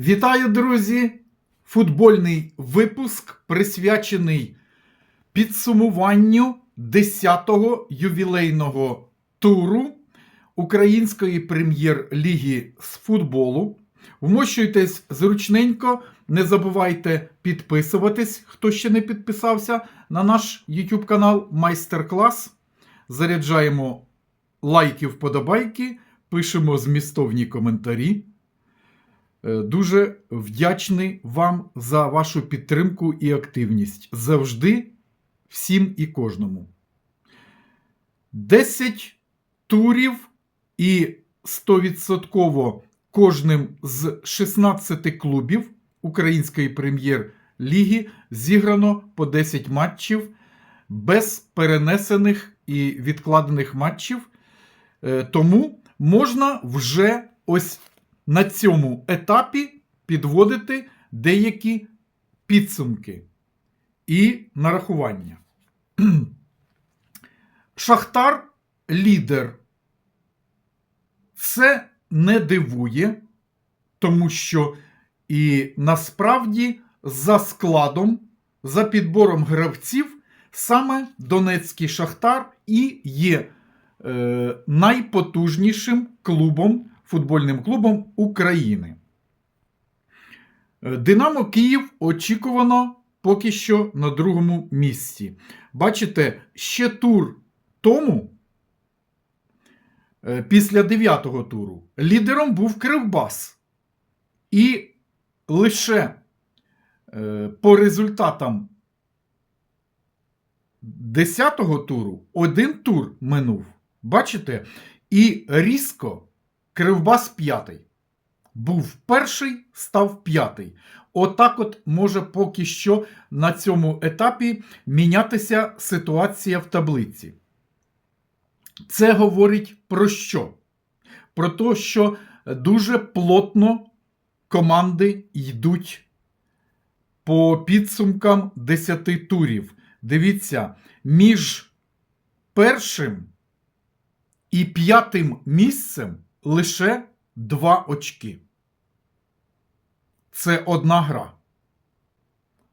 Вітаю, друзі! Футбольний випуск присвячений підсумуванню 10-го ювілейного туру Української прем'єр-ліги з футболу. Вмощуйтесь зручненько, не забувайте підписуватись, хто ще не підписався на наш YouTube канал Майстер-клас. Заряджаємо лайки, вподобайки, пишемо змістовні коментарі. Е, Дуже вдячний вам за вашу підтримку і активність. Завжди всім і кожному. 10 турів і 100% кожним з 16 клубів Української прем'єр-ліги зіграно по 10 матчів без перенесених і відкладених матчів. Е, Тому можна вже ось на цьому етапі підводити деякі підсумки і нарахування. Шахтар лідер. Це не дивує, тому що і насправді за складом, за підбором гравців, саме Донецький Шахтар і є е, найпотужнішим клубом, футбольним клубом України. Е, Динамо Київ очікувано поки що на другому місці. Бачите, ще тур тому, е, після дев'ятого туру, лідером був Кривбас. І лише е, по результатам 10-го туру один тур минув. Бачите? І різко Кривбас п'ятий. Був перший, став п'ятий. Отак от може поки що на цьому етапі мінятися ситуація в таблиці. Це говорить про що? Про те, що дуже плотно команди йдуть по підсумкам 10 турів. Дивіться, між першим і п'ятим місцем лише два очки. Це одна гра.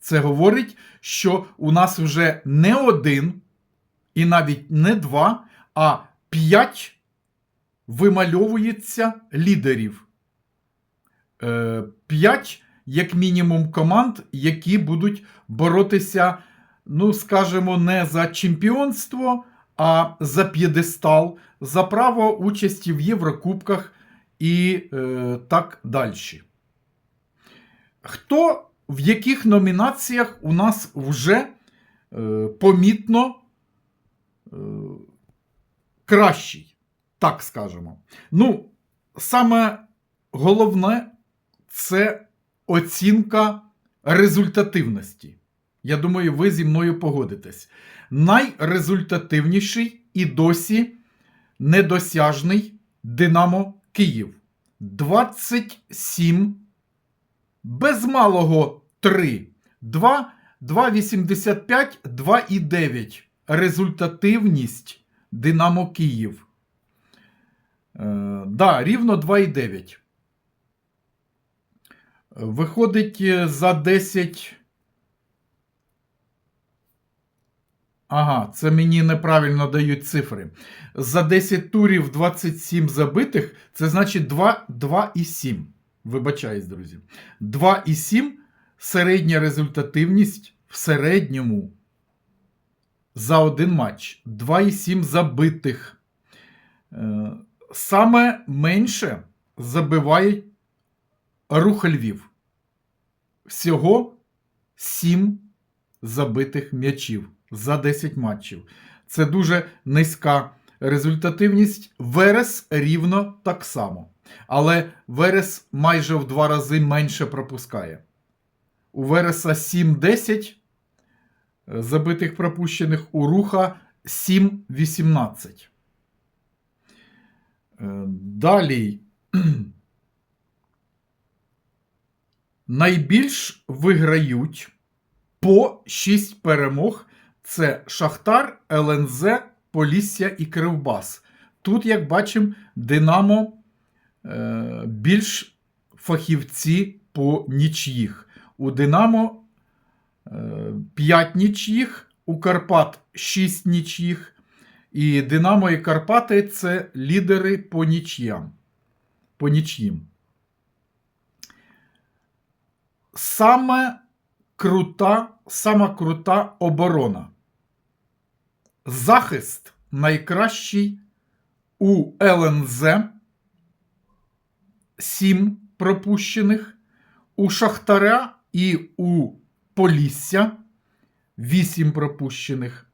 Це говорить, що у нас вже не один і навіть не два, а п'ять вимальовується лідерів. Е, П'ять, як мінімум, команд, які будуть боротися, ну, скажімо, не за чемпіонство, а за п'єдестал, за право участі в Єврокубках і е, так далі. Хто в яких номінаціях у нас вже е, помітно е, кращий, так скажемо. Ну, саме головне це оцінка результативності. Я думаю, ви зі мною погодитесь. Найрезультативніший і досі недосяжний Динамо Київ. 27, без малого 3, 2, 2,85, 2,9. Результативність Динамо Київ. Е, да, рівно 2,9. Виходить е, за 10. Ага, це мені неправильно дають цифри. За 10 турів 27 забитих, це значить 2, 2,7. Вибачаюсь, друзі. 2,7 середня результативність в середньому за один матч. 2,7 забитих. Е, Саме менше забиває рух Львів. Всього 7 забитих м'ячів за 10 матчів. Це дуже низька результативність. Верес рівно так само. Але Верес майже в два рази менше пропускає. У Вереса 7-10 забитих пропущених, у Руха 7-18. Е, Далі. Найбільш виграють по 6 перемог. Це Шахтар, ЛНЗ, Полісся і Кривбас. Тут, як бачимо, Динамо е, більш фахівці по нічїх. У Динамо 5 нічїх, у Карпат 6 нічїх. І Динамо і Карпати це лідери по нічям. По нічїм. Саме крута, сама крута оборона. Захист найкращий у ЛНЗ 7 пропущених, у Шахтаря і у Полісся 8 пропущених.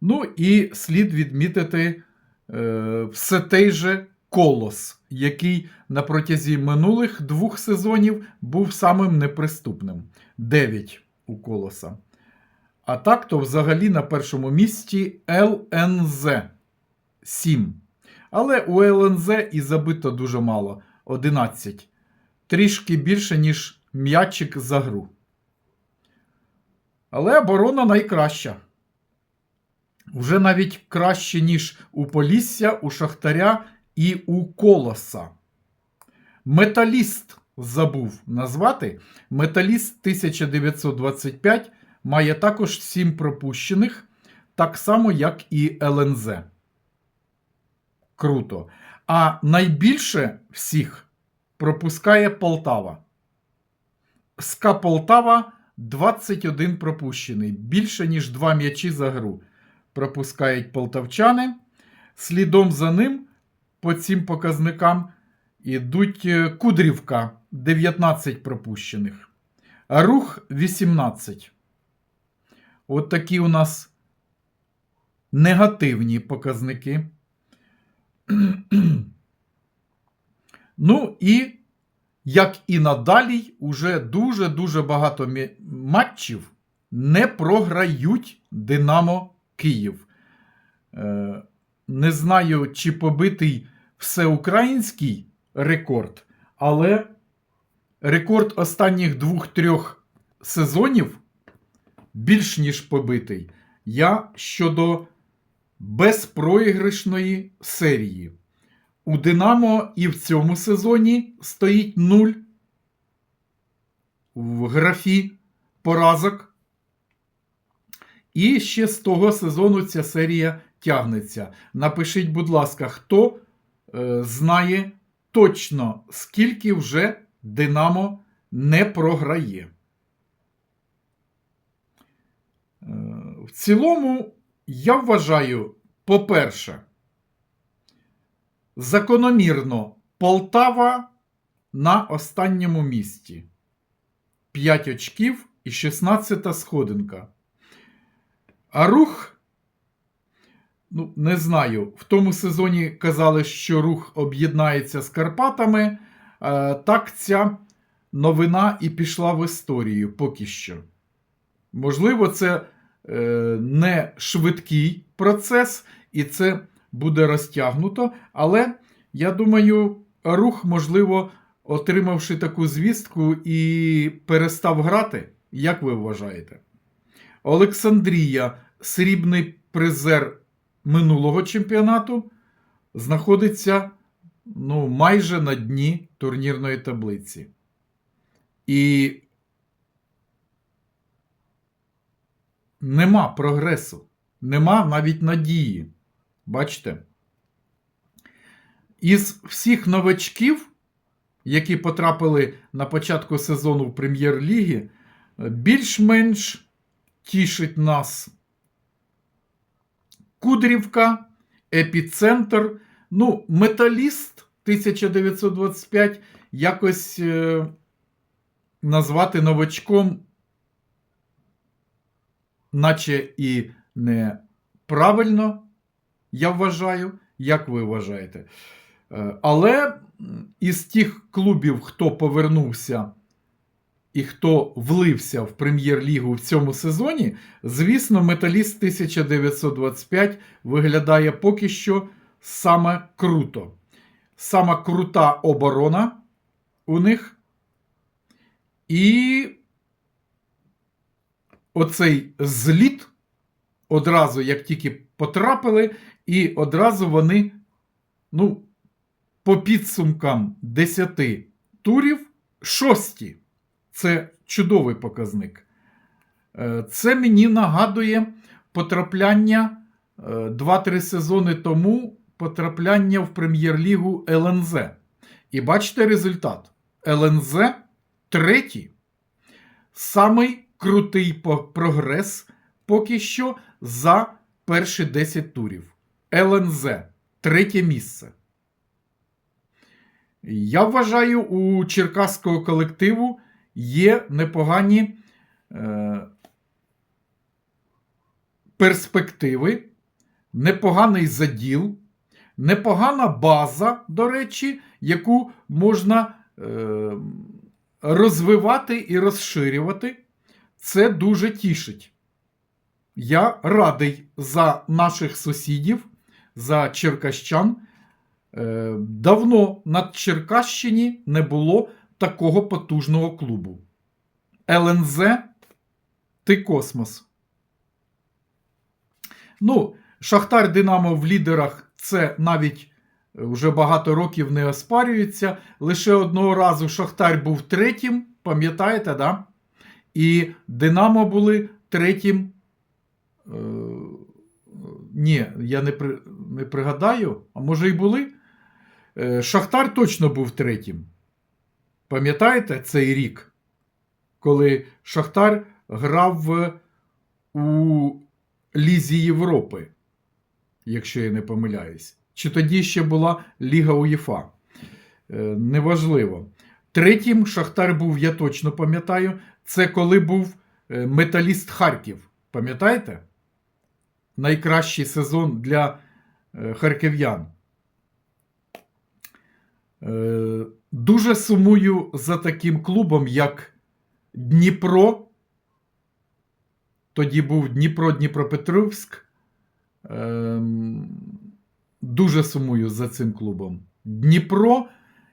Ну і слід відмітити е, все той же Колос, який на протязі минулих двох сезонів був самим неприступним. 9 у Колоса. А так то взагалі на першому місці ЛНЗ 7. Але у ЛНЗ і забито дуже мало 11. Трішки більше, ніж м'ячик за гру. Але оборона найкраща. Вже навіть краще, ніж у Полісся, у Шахтаря і у Колоса. Металіст забув назвати. Металіст 1925 має також 7 пропущених, так само, як і ЛНЗ. Круто. А найбільше всіх пропускає Полтава. СКА Полтава 21 пропущений. Більше, ніж 2 м'ячі за гру. Пропускають полтавчани. Слідом за ним по цим показникам ідуть е, Кудрівка 19 пропущених. Рух 18. От такі у нас негативні показники. ну і, як і надалі, уже дуже-дуже багато матчів не програють Динамо Київ. Е, не знаю, чи побитий всеукраїнський рекорд, але рекорд останніх двох-трьох сезонів більш ніж побитий. Я щодо безпроіграшної серії. У Динамо і в цьому сезоні стоїть 0 в графі поразок. І ще з того сезону ця серія тягнеться. Напишіть, будь ласка, хто е, знає точно, скільки вже Динамо не програє. Е, в цілому, я вважаю, по-перше, закономірно Полтава на останньому місці. 5 очків і 16 сходинка. А рух, ну, не знаю, в тому сезоні казали, що рух об'єднається з Карпатами. Е, так ця новина і пішла в історію поки що. Можливо, це е, не швидкий процес, і це буде розтягнуто. Але я думаю, рух, можливо, отримавши таку звістку, і перестав грати. Як ви вважаєте? Олександрія, срібний призер минулого чемпіонату, знаходиться ну, майже на дні турнірної таблиці. І нема прогресу, нема навіть надії. Бачите? Із всіх новачків, які потрапили на початку сезону в прем'єр-лігі, більш-менш тішить нас Кудрівка, Епіцентр, ну, Металіст 1925 якось е, назвати новачком, наче і неправильно, я вважаю, як ви вважаєте. Е, Але із тих клубів, хто повернувся і хто влився в прем'єр-лігу в цьому сезоні, звісно, Металіст 1925 виглядає поки що саме круто. Сама крута оборона у них. І оцей зліт одразу, як тільки потрапили, і одразу вони, ну, по підсумкам 10 турів шості. Це чудовий показник. Е, Це мені нагадує потрапляння е, 2-3 сезони тому потрапляння в прем'єр-лігу ЛНЗ. І бачите результат. ЛНЗ третій. Самий крутий прогрес поки що за перші 10 турів. ЛНЗ третє місце. Я вважаю, у черкаського колективу є непогані е, перспективи, непоганий заділ, непогана база, до речі, яку можна е, розвивати і розширювати. Це дуже тішить. Я радий за наших сусідів, за черкащан. Е, Давно на Черкащині не було такого потужного клубу. ЛНЗ ти космос. Ну, Шахтар Динамо в лідерах це навіть е, вже багато років не оспарюється. Лише одного разу Шахтар був третім, пам'ятаєте, да? І Динамо були третім. Е, ні, я не, при, не пригадаю, а може і були. Е, Шахтар точно був третім. Пам'ятаєте цей рік, коли Шахтар грав у Лізі Європи, якщо я не помиляюсь. Чи тоді ще була Ліга УЄФА? Е, Неважливо. Третім Шахтар був, я точно пам'ятаю, це коли був е, Металіст Харків. Пам'ятаєте? Найкращий сезон для е, харків'ян. Е, Дуже сумую за таким клубом, як Дніпро. Тоді був Дніпро Дніпропетровськ. Ем, Дуже сумую за цим клубом. Дніпро,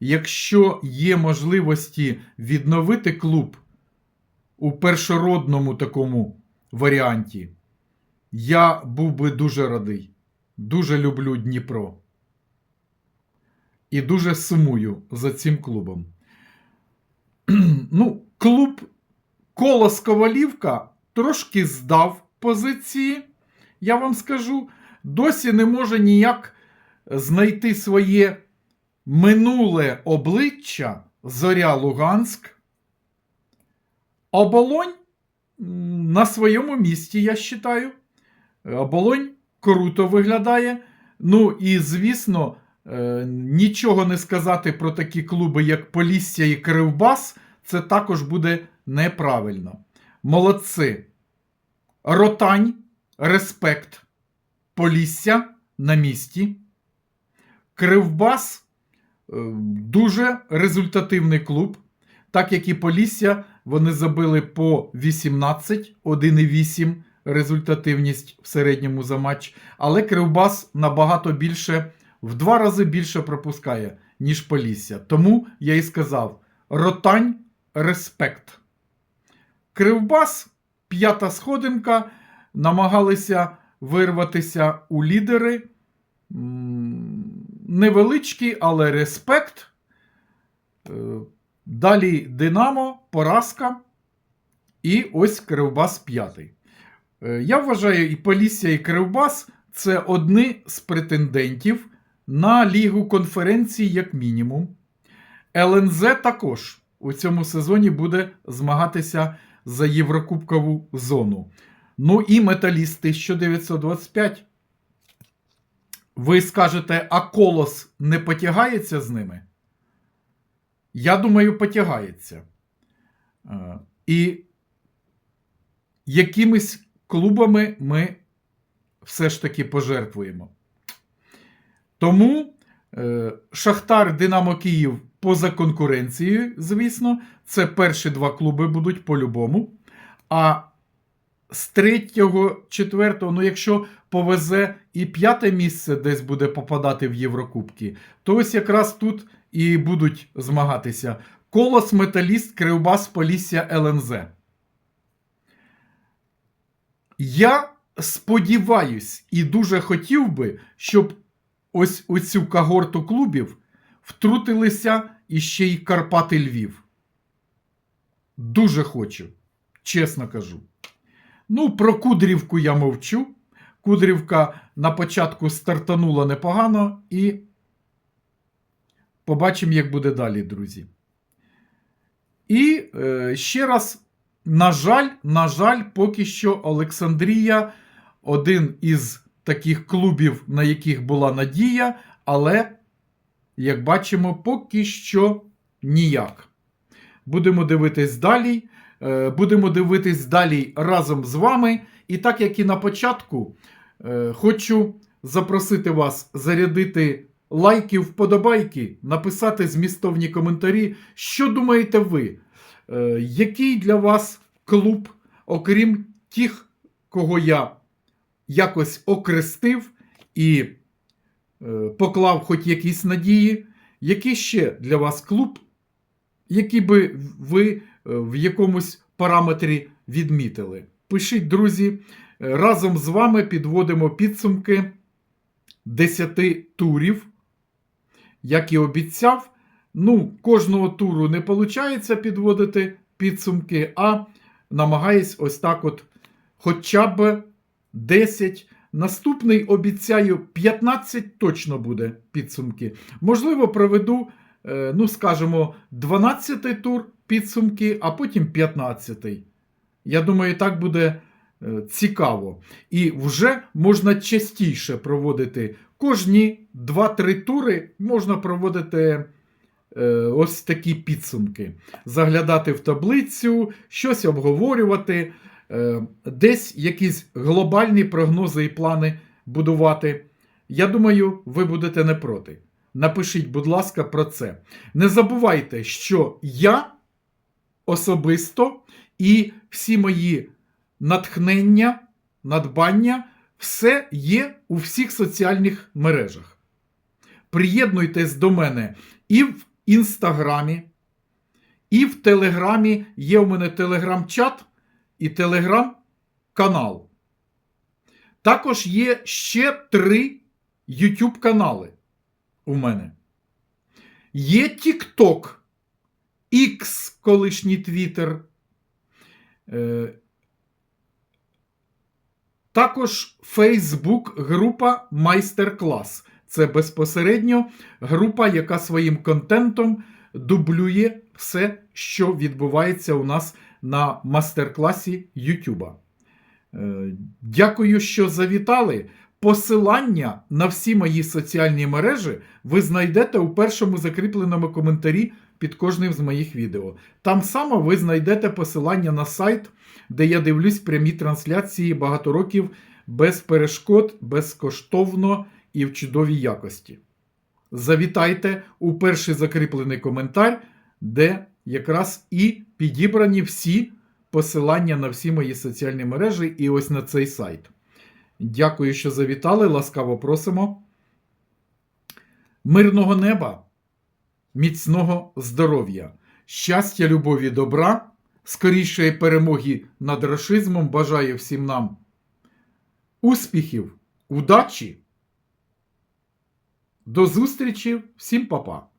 якщо є можливості відновити клуб у першородному такому варіанті, я був би дуже радий. Дуже люблю Дніпро. І дуже сумую за цим клубом. ну, клуб Колос Ковалівка трошки здав позиції, я вам скажу. Досі не може ніяк знайти своє минуле обличчя Зоря Луганськ. Оболонь на своєму місці, я вважаю. Оболонь круто виглядає. Ну і, звісно, е, нічого не сказати про такі клуби, як Полісся і Кривбас, це також буде неправильно. Молодці. Ротань, респект. Полісся на місці. Кривбас е, дуже результативний клуб. Так як і Полісся, вони забили по 18, 1,8 результативність в середньому за матч. Але Кривбас набагато більше, в два рази більше пропускає, ніж Полісся. Тому я і сказав: ротань, респект. Кривбас, п'ята сходинка, намагалися вирватися у лідери. Невеличкий, але респект. Далі Динамо, поразка. І ось Кривбас п'ятий. Е, Я вважаю, і Полісся, і Кривбас це одні з претендентів на Лігу конференцій, як мінімум. ЛНЗ також у цьому сезоні буде змагатися за Єврокубкову зону. Ну і Металіст 1925. Ви скажете, а колос не потягається з ними? Я думаю, потягається. Е, І якимись клубами ми все ж таки пожертвуємо. Тому е, Шахтар Динамо Київ поза конкуренцією, звісно, це перші два клуби будуть по-любому. А з третього, четвертого, ну якщо повезе і п'яте місце десь буде попадати в Єврокубки, то ось якраз тут і будуть змагатися Колос, Металіст, Кривбас, Полісся, ЛНЗ. Я сподіваюсь і дуже хотів би, щоб ось у цю когорту клубів втрутилися іще й Карпати Львів. дуже хочу, чесно кажу. Ну, про Кудрівку я мовчу. Кудрівка на початку стартанула непогано і побачимо, як буде далі, друзі. І е, ще раз, на жаль, на жаль, поки що Олександрія один із таких клубів, на яких була надія, але, як бачимо, поки що ніяк. Будемо дивитись далі. Е, Будемо дивитись далі разом з вами. І так як і на початку, е, хочу запросити вас зарядити лайки, вподобайки, написати змістовні коментарі, що думаєте ви, Е, який для вас клуб, окрім тих, кого я якось окрестив і поклав хоч якісь надії, який ще для вас клуб, який би ви в якомусь параметрі відмітили? Пишіть, друзі, Е, разом з вами підводимо підсумки 10 турів. Як і обіцяв, ну, кожного туру не виходить підводити підсумки, а намагаюсь ось так от хоча б 10. Наступний обіцяю 15 точно буде підсумки. Можливо, проведу, е, ну, скажімо, 12 тур підсумки, а потім 15. Я думаю, так буде е, цікаво. І вже можна частіше проводити кожні 2-3 тури можна проводити е, ось такі підсумки. Заглядати в таблицю, щось обговорювати, е, десь якісь глобальні прогнози і плани будувати. Я думаю, ви будете не проти. Напишіть, будь ласка, про це. Не забувайте, що я особисто і всі мої натхнення, надбання все є у всіх соціальних мережах. Приєднуйтесь до мене і в інстаграмі, і в Телеграмі. Є у мене телеграм-чат і телеграм-канал. Також є ще три YouTube канали у мене. Є TikTok, X, колишній Twitter. Е, також Facebook група Майстер-клас. Це безпосередньо група, яка своїм контентом дублює все, що відбувається у нас на мастер-класі YouTube. Е, Дякую, що завітали. Посилання на всі мої соціальні мережі ви знайдете у першому закріпленому коментарі під кожним з моїх відео. Там само ви знайдете посилання на сайт, де я дивлюсь прямі трансляції багато років без перешкод, безкоштовно і в чудовій якості. Завітайте у перший закріплений коментар, де якраз і підібрані всі посилання на всі мої соціальні мережі і ось на цей сайт. Дякую, що завітали. Ласкаво просимо. Мирного неба, міцного здоров'я, щастя, любові, добра, скорішої перемоги над рашизмом. Бажаю всім нам успіхів, удачі. До зустрічі, всім па-па.